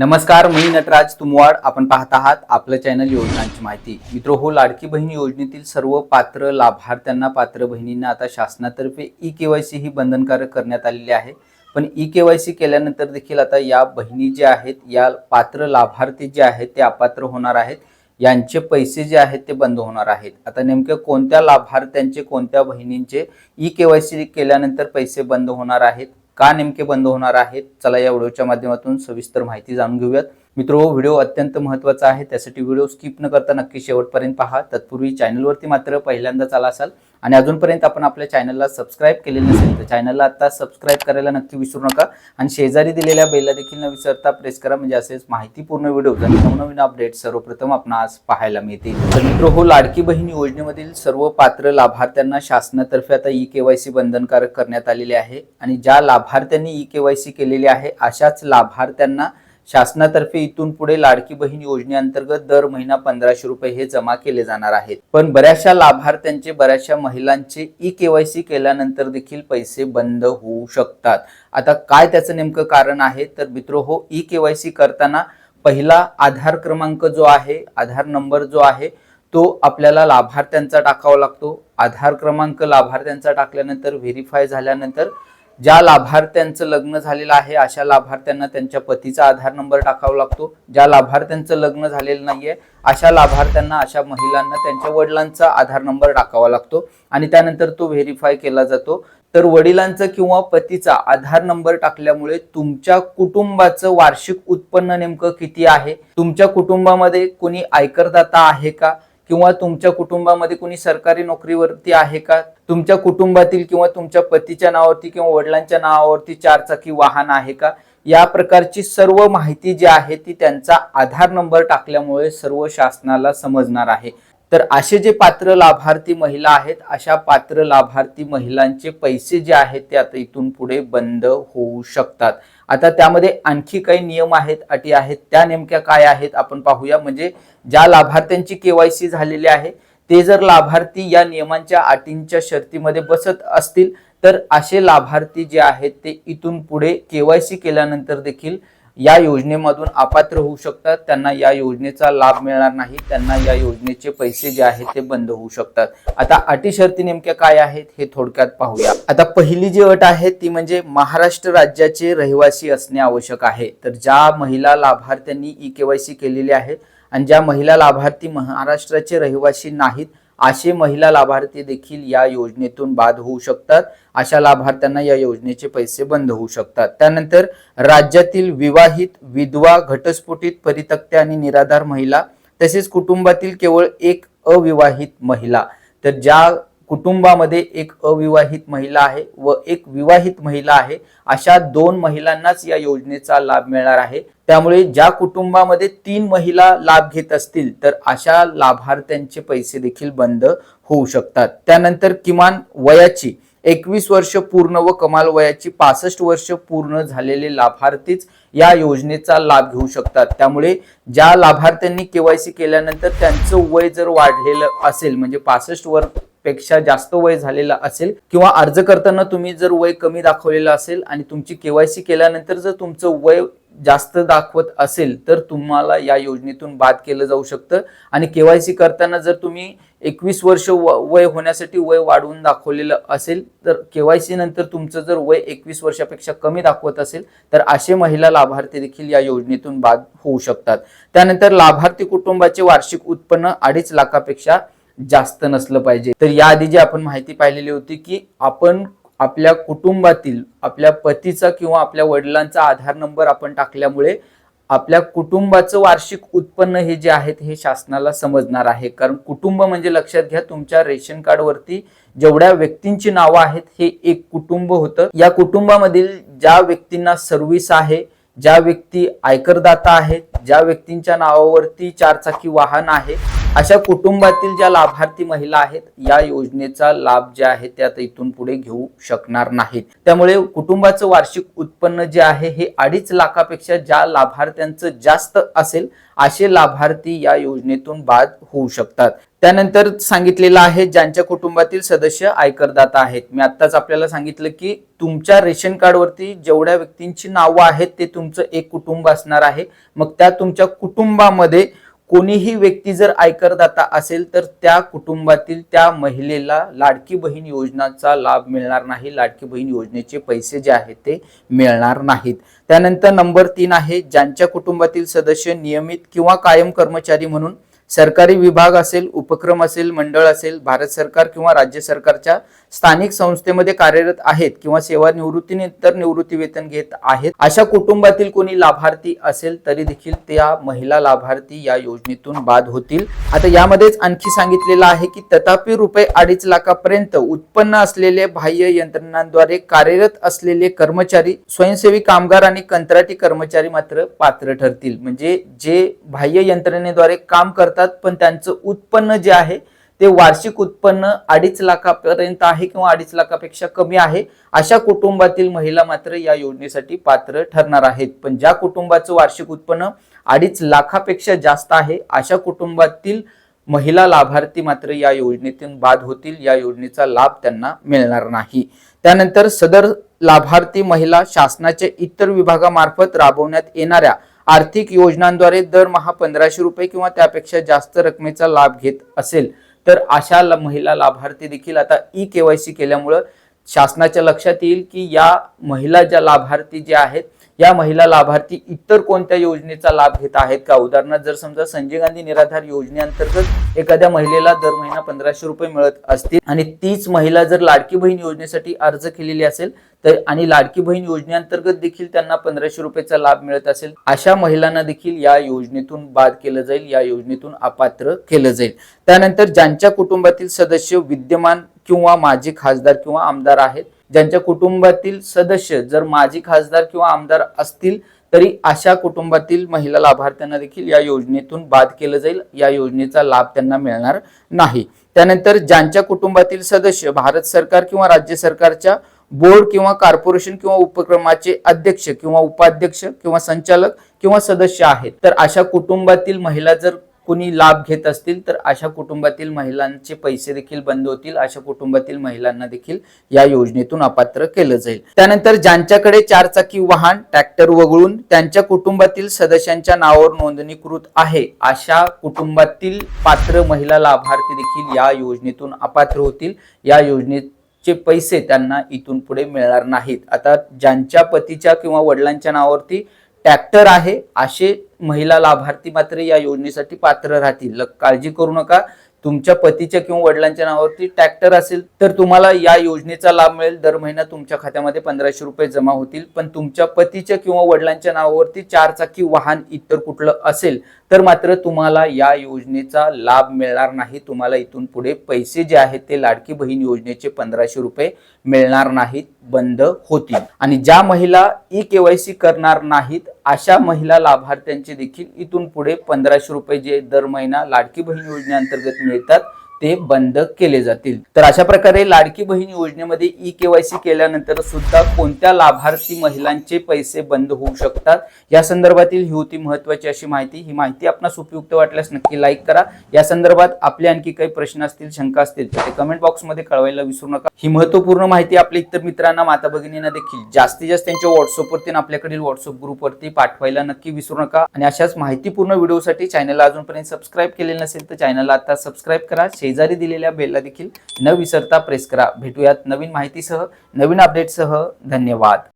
नमस्कार मी नटराज तुमवाड. आपण पाहत आहात आपलं चॅनल योजनांची माहिती. मित्र हो लाडकी बहीण योजनेतील सर्व पात्र लाभार्थ्यांना पात्र बहिणींना आता शासनातर्फे ई के वाय सी ही बंधनकारक करण्यात आलेली आहे. पण ई के वाय सी केल्यानंतर देखील आता या बहिणी ज्या आहेत या पात्र लाभार्थी जे आहेत ते अपात्र होणार आहेत. यांचे पैसे जे आहेत ते बंद होणार आहेत. आता नेमक्या कोणत्या लाभार्थ्यांचे कोणत्या बहिणींचे ई के वाय सी केल्यानंतर पैसे बंद होणार आहेत? का नेमके बंद होणार आहेत? चला या व्हिडिओच्या माध्यमातून सविस्तर माहिती जाणून घेऊयात. मित्रो व्हिडिओ अत्यंत महत्त्वाचा आहे. त्यासाठी व्हिडिओ स्किप न करता नक्की शेवटपर्यंत पहा. तत्पूर्वी चॅनलवरती मात्र पहिल्यांदाच आला असाल आणि अजूनपर्यंत आपण आपल्या चॅनलला सबस्क्राईब केलेलं नसेल तर चॅनलला आता सबस्क्राईब करायला नक्की विसरू नका आणि शेजारी दिलेल्या बेलला देखील न विसरता प्रेस करा. म्हणजे असेच माहितीपूर्ण व्हिडिओ आणि नवनवीन अपडेट सर्वप्रथम आपणास पाहायला मिळतील. तर मित्र हो लाडकी बहीण योजनेमधील सर्व पात्र लाभार्थ्यांना शासनातर्फे आता ई केवायसी सी बंधनकारक करण्यात आलेले आहे. आणि ज्या लाभार्थ्यांनी ई केवायसी सी केलेली आहे अशाच लाभार्थ्यांना शासनातर्फे इथून पुढे लाडकी बहीण योजनेअंतर्गत दर महिना पंधराशे रुपये हे जमा केले जाणार आहेत. पण बऱ्याचशा लाभार्थ्यांचे बऱ्याचशा महिलांचे ई केवायसी केल्यानंतर देखील पैसे बंद होऊ शकतात. आता काय त्याचं नेमकं कारण आहे? तर मित्र हो ई केवायसी करताना पहिला आधार क्रमांक जो आहे आधार नंबर जो आहे तो आपल्याला लाभार्थ्यांचा टाकावा लागतो. आधार क्रमांक लाभार्थ्यांचा टाकल्यानंतर व्हेरीफाय झाल्यानंतर ज्या लाभार्थ्यांचं लग्न झालेलं आहे अशा लाभार्थ्यांना त्यांच्या पतीचा आधार नंबर टाकावा लागतो. ज्या लाभार्थ्यांचं लग्न झालेलं नाहीये अशा लाभार्थ्यांना अशा महिलांना त्यांच्या वडिलांचा आधार नंबर टाकावा लागतो आणि त्यानंतर तो व्हेरीफाय केला जातो. तर वडिलांचा किंवा पतीचा आधार नंबर टाकल्यामुळे तुमच्या कुटुंबाचं वार्षिक उत्पन्न नेमकं किती आहे? तुमच्या कुटुंबामध्ये कोणी आयकरदाता आहे का? किंवा तुमच्या कुटुंबामध्ये कुणी सरकारी नोकरीवरती आहे का? तुमच्या कुटुंबातील किंवा तुमच्या पतीच्या नावावरती किंवा वडिलांच्या नावावरती चारचाकी वाहन आहे का? या प्रकारची सर्व माहिती जी आहे ती त्यांचा आधार नंबर टाकल्यामुळे सर्व शासनाला समजणार आहे. तर असे जे पात्र लाभार्थी महिला आहेत अशा पात्र लाभार्थी महिलांचे पैसे जे आहेत ते आता इथून पुढे बंद होऊ शकतात. आता त्यामध्ये आणखी काही नियम आहेत अटी आहेत त्या नेमक्या काय आहेत आपण पाहूया. म्हणजे ज्या लाभार्थ्यांची केवायसी झालेली आहे ते जर लाभार्थी या नियमांच्या अटींच्या शर्तीमध्ये बसत असतील तर असे लाभार्थी जे आहेत ते इथून पुढे केवायसी केल्यानंतर देखील या योजनेमधून अपात्र होऊ शकतात. त्यांना या योजनेचा लाभ मिळणार नाही. त्यांना या योजनेचे पैसे जे आहेत ते बंद होऊ शकतात. आता अटी शर्ती नेमक्या काय आहेत हे थोडक्यात पाहूया. आता पहिली जी अट आहे ती म्हणजे महाराष्ट्र राज्याचे रहिवासी असणे आवश्यक आहे. तर ज्या महिला लाभार्थ्यांनी ई केवायसी केलेली आहे आणि ज्या महिला लाभार्थी महाराष्ट्राचे रहिवासी नाहीत असे महिला लाभार्थी देखील या योजनेतून बाद होऊ शकतात. अशा लाभार्थ्यांना या योजनेचे पैसे बंद होऊ शकतात. त्यानंतर राज्यातील विवाहित विधवा घटस्फोटित परितक्त्या आणि निराधार महिला तसेच कुटुंबातील केवळ एक अविवाहित महिला. तर ज्या कुटुंबामध्ये एक अविवाहित महिला आहे व एक विवाहित महिला आहे. अशा दोन महिलांनाच या योजनेचा लाभ मिळणार आहे. त्यामुळे ज्या कुटुंबामध्ये तीन महिला लाभ घेत असतील तर अशा लाभार्थ्यांचे पैसे देखील बंद होऊ शकतात. त्यानंतर किमान वयाची एकवीस वर्ष पूर्ण व कमाल वयाची पासष्ट वर्ष पूर्ण झालेले लाभार्थीच या योजनेचा लाभ घेऊ शकतात. त्यामुळे ज्या लाभार्थ्यांनी केवायसी केल्यानंतर त्यांचं वय जर वाढलेलं असेल म्हणजे पासष्ट वर पेक्षा जास्त वय झालेला असेल किंवा अर्ज करताना तुम्ही जर वय कमी दाखवलेलं असेल आणि तुमची केवायसी केल्यानंतर जर तुमचं वय जास्त दाखवत असेल तर तुम्हाला या योजनेतून बाद केलं जाऊ शकतं. आणि केवायसी करताना जर तुम्ही एकवीस वर्ष व- वय होण्यासाठी वय वाढवून दाखवलेलं असेल तर केवायसी नंतर तुमचं जर वय एकवीस वर्षापेक्षा कमी दाखवत असेल तर असे महिला लाभार्थी देखील या योजनेतून बाद होऊ शकतात. त्यानंतर लाभार्थी कुटुंबाचे वार्षिक उत्पन्न अडीच लाखापेक्षा जास्त नसलं पाहिजे. तर याआधी जी आपण माहिती पाहिलेली होती की आपण आपल्या कुटुंबातील आपल्या पतीचा किंवा आपल्या वडिलांचा आधार नंबर आपण टाकल्यामुळे आपल्या कुटुंबाचं वार्षिक उत्पन्न हे जे आहेत हे शासनाला समजणार आहे. कारण कुटुंब म्हणजे लक्षात घ्या तुमच्या रेशन कार्डवरती जेवढ्या व्यक्तींची नावं आहेत हे एक कुटुंब होतं. या कुटुंबामधील ज्या व्यक्तींना सर्व्हिस आहे ज्या व्यक्ती आयकरदाता आहेत ज्या व्यक्तींच्या नावावरती चारचाकी वाहन आहे अशा कुटुंबातील ज्या लाभार्थी महिला आहेत या योजनेचा लाभ जे आहे ते आता इथून पुढे घेऊ शकणार नाहीत. त्यामुळे कुटुंबाचं वार्षिक उत्पन्न जे आहे हे अडीच लाखापेक्षा ज्या लाभार्थ्यांचं जास्त असेल असे लाभार्थी या योजनेतून बाद होऊ शकतात. त्यानंतर सांगितलेलं आहे ज्यांच्या कुटुंबातील सदस्य आयकरदाता आहेत. मी आत्ताच आपल्याला सांगितलं की तुमच्या रेशन कार्डवरती जेवढ्या व्यक्तींची नावं आहेत ते तुमचं एक कुटुंब असणार आहे. मग त्या तुमच्या कुटुंबामध्ये कोणीही व्यक्ती जर आयकरदाता असेल तर त्या कुटुंबातील त्या महिलेला लाडकी बहीण योजनाचा लाभ मिळणार नाही. लाडकी बहीण योजनेचे पैसे जे आहेत ते मिळणार नाहीत. त्यानंतर नंबर तीन आहे ज्यांच्या कुटुंबातील सदस्य नियमित किंवा कायम कर्मचारी म्हणून सरकारी विभाग असेल उपक्रम असेल मंडळ असेल भारत सरकार किंवा राज्य सरकारच्या स्थानिक संस्थेमध्ये कार्यरत आहेत किंवा सेवानिवृत्तीनंतर निवृत्ती वेतन घेत आहेत अशा कुटुंबातील कोणी लाभार्थी असेल तरी देखील त्या महिला लाभार्थी या योजनेतून बाद होतील. आता यामध्येच आणखी सांगितलेलं आहे की तथापि रुपये अडीच लाखापर्यंत उत्पन्न असलेले बाह्य यंत्रणांद्वारे कार्यरत असलेले कर्मचारी स्वयंसेवी कामगार आणि कंत्राटी कर्मचारी मात्र पात्र ठरतील. म्हणजे जे बाह्य यंत्रणेद्वारे काम करतात पण त्यांचं उत्पन्न जे आहे ते वार्षिक उत्पन्न अडीच लाखापर्यंत आहे किंवा अडीच लाखापेक्षा कमी आहे. अशा कुटुंबातील महिला मात्र या योजनेसाठी पात्र ठरणार आहेत. पण ज्या कुटुंबाचं वार्षिक उत्पन्न अडीच लाखापेक्षा जास्त आहे अशा कुटुंबातील महिला लाभार्थी मात्र या योजनेतून बाद होतील. या योजनेचा लाभ त्यांना मिळणार नाही. त्यानंतर सदर लाभार्थी महिला शासनाच्या इतर विभागामार्फत राबवण्यात येणाऱ्या आर्थिक योजनांद्वारे दरमहा पंधराशे रुपये किंवा त्यापेक्षा जास्त रकमेचा लाभ घेत असेल. तर अशा महिला लाभार्थी देखील आता ई केवायसी केल्यामुळं शासनाच्या लक्षात येईल की या महिला ज्या लाभार्थी ज्या आहेत या महिला लाभार्थी इतर कोणत्या योजनेचा लाभ घेत आहेत का? उदाहरणार्थ जर समजा संजय गांधी निराधार योजनेअंतर्गत एखाद्या महिलेला दर महिना पंधराशे रुपये मिळत असतील आणि तीच महिला जर लाडकी बहीण योजनेसाठी अर्ज केलेली असेल तर आणि लाडकी बहीण योजनेअंतर्गत देखील त्यांना पंधराशे रुपयेचा लाभ मिळत असेल. अशा महिलांना देखील या योजनेतून बाद केलं जाईल या योजनेतून अपात्र केलं जाईल. त्यानंतर ज्यांच्या कुटुंबातील सदस्य विद्यमान किंवा माजी खासदार किंवा आमदार आहेत ज्यांच्या कुटुंबातील सदस्य जर माजी खासदार किंवा आमदार असतील तरी अशा कुटुंबातील महिला लाभार्थ्यांना देखील या योजनेतून बाद केलं जाईल. या योजनेचा लाभ त्यांना मिळणार नाही. त्यानंतर ज्यांच्या कुटुंबातील सदस्य भारत सरकार किंवा राज्य सरकारच्या बोर्ड किंवा कॉर्पोरेशन किंवा उपक्रमाचे अध्यक्ष किंवा उपाध्यक्ष किंवा संचालक किंवा सदस्य आहेत. तर अशा कुटुंबातील महिला जर कोणी लाभ घेत असतील तर अशा कुटुंबातील महिलांचे पैसे देखील बंद होतील. अशा कुटुंबातील महिलांना देखील या योजनेतून अपात्र केलं जाईल. त्यानंतर ज्यांच्याकडे चारचाकी वाहन ट्रॅक्टर वगळून त्यांच्या कुटुंबातील सदस्यांच्या नावावर नोंदणीकृत आहे अशा कुटुंबातील पात्र महिला लाभार्थी देखील या योजनेतून अपात्र होतील. या योजनेत चे पैसे त्यांना इथून पुढे मिळणार नाहीत. आता ज्यांच्या पतीच्या किंवा वडिलांच्या नावावरती ट्रॅक्टर आहे असे महिला लाभार्थी मात्र या योजनेसाठी पात्र राहतील. काळजी करू नका. तुमच्या पतीच्या किंवा वडिलांच्या नावावरती ट्रॅक्टर असेल तर तुम्हाला या योजनेचा लाभ मिळेल. दर महिना तुमच्या खात्यामध्ये पंधराशे रुपये जमा होतील. पण तुमच्या पतीच्या किंवा वडिलांच्या नावावरती चारचाकी वाहन इतर कुठलं असेल तर मात्र तुम्हाला या योजनेचा लाभ मिळणार नाही. तुम्हाला इथून पुढे पैसे जे आहेत ते लाडकी बहीण योजनेचे पंधराशे रुपये मिळणार नाहीत बंद होतील. आणि ज्या महिला ई केवायसी करणार नाहीत अशा महिला लाभार्थ्यांचे देखील इथून पुढे पंधराशे रुपये जे दर महिना लाडकी बहीण योजनेअंतर्गत मिळतात. ते बंद केले जातील. तर अशा प्रकारे लाडकी बहीण योजनेमध्ये ई केवायसी केल्यानंतर सुद्धा कोणत्या लाभार्थी महिलांचे पैसे बंद होऊ शकतात? या संदर्भातील ही होती महत्वाची अशी माहिती. ही माहिती आपणास उपयुक्त वाटल्यास नक्की लाईक करा. या संदर्भात आपले आणखी काही प्रश्न असतील शंका असतील तर ते कमेंट बॉक्समध्ये कळवायला विसरू नका. ही महत्त्वपूर्ण माहिती आपल्या इतर मित्रांना माता भगिनींना देखील जास्तीत जास्त त्यांच्या व्हॉट्सअपवरती आपल्याकडील व्हॉट्सअप ग्रुपवरती पाठवायला नक्की विसरू नका. आणि अशाच माहितीपूर्ण व्हिडिओसाठी चॅनलला अजूनपर्यंत सबस्क्राईब केलेलं नसेल तर चॅनलला आता सबस्क्राईब करा. शेजारी दिलेल्या बेलला देखील न विसरता प्रेस करा. भेटूयात नवीन माहितीसह नवीन अपडेटसह धन्यवाद.